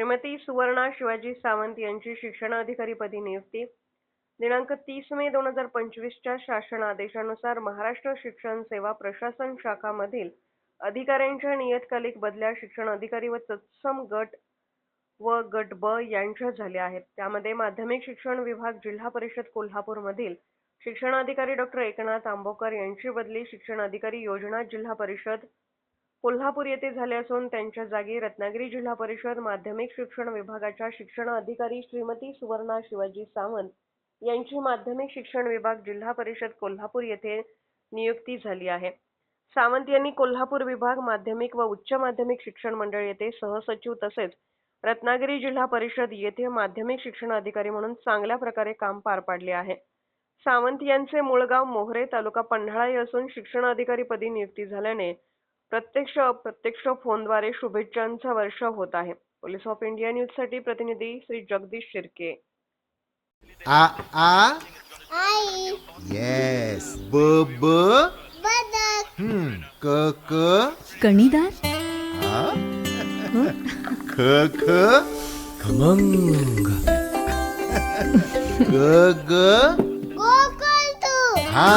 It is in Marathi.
श्रीमती सुवर्णा शिवाजी सावंत यांची शिक्षण अधिकारीपदी नियुक्ती. दिनांक तीस मे दोन हजार पंचवीसच्या शासन आदेशानुसार महाराष्ट्र शिक्षण सेवा प्रशासन शाखामधील अधिकाऱ्यांच्या नियतकालिक बदल्या शिक्षण अधिकारी व तत्सम गट व गट ब यांच्या झाल्या आहेत. त्यामध्ये माध्यमिक शिक्षण विभाग जिल्हा परिषद कोल्हापूरमधील शिक्षण अधिकारी डॉक्टर एकनाथ आंबोकर यांची बदली शिक्षण अधिकारी योजना जिल्हा परिषद कोल्हापूर येथे झाले असून त्यांच्या जागी रत्नागिरी जिल्हा परिषद माध्यमिक शिक्षण विभागाच्या शिक्षण अधिकारी श्रीमती सुवर्णा शिवाजी सावंत यांची माध्यमिक शिक्षण विभाग जिल्हा परिषद कोल्हापूर येथे नियुक्ती झाली आहे. सावंत यांनी कोल्हापूर विभाग माध्यमिक व उच्च माध्यमिक शिक्षण मंडळ येथे सहसचिव तसेच रत्नागिरी जिल्हा परिषद येथे माध्यमिक शिक्षण अधिकारी म्हणून चांगल्या प्रकारे काम पार पाडले आहे. सावंत यांचे मूळ गाव मोहरे तालुका पन्हाळा असून शिक्षण अधिकारी पदी नियुक्ती झाल्याने प्रत्यक्ष अप्रत्यक्ष फोनद्वारे शुभेच्छांचा वर्षाव होत आहे. पोलीस ऑफ इंडिया न्यूजसाठी प्रतिनिधी श्री जगदीश शिर्के. आ आ? आई. येस ब ब? बदक. हम्म. क क? कणीदार आ? ख ख? खमंग. ग ग? गोकुळ तू. हा.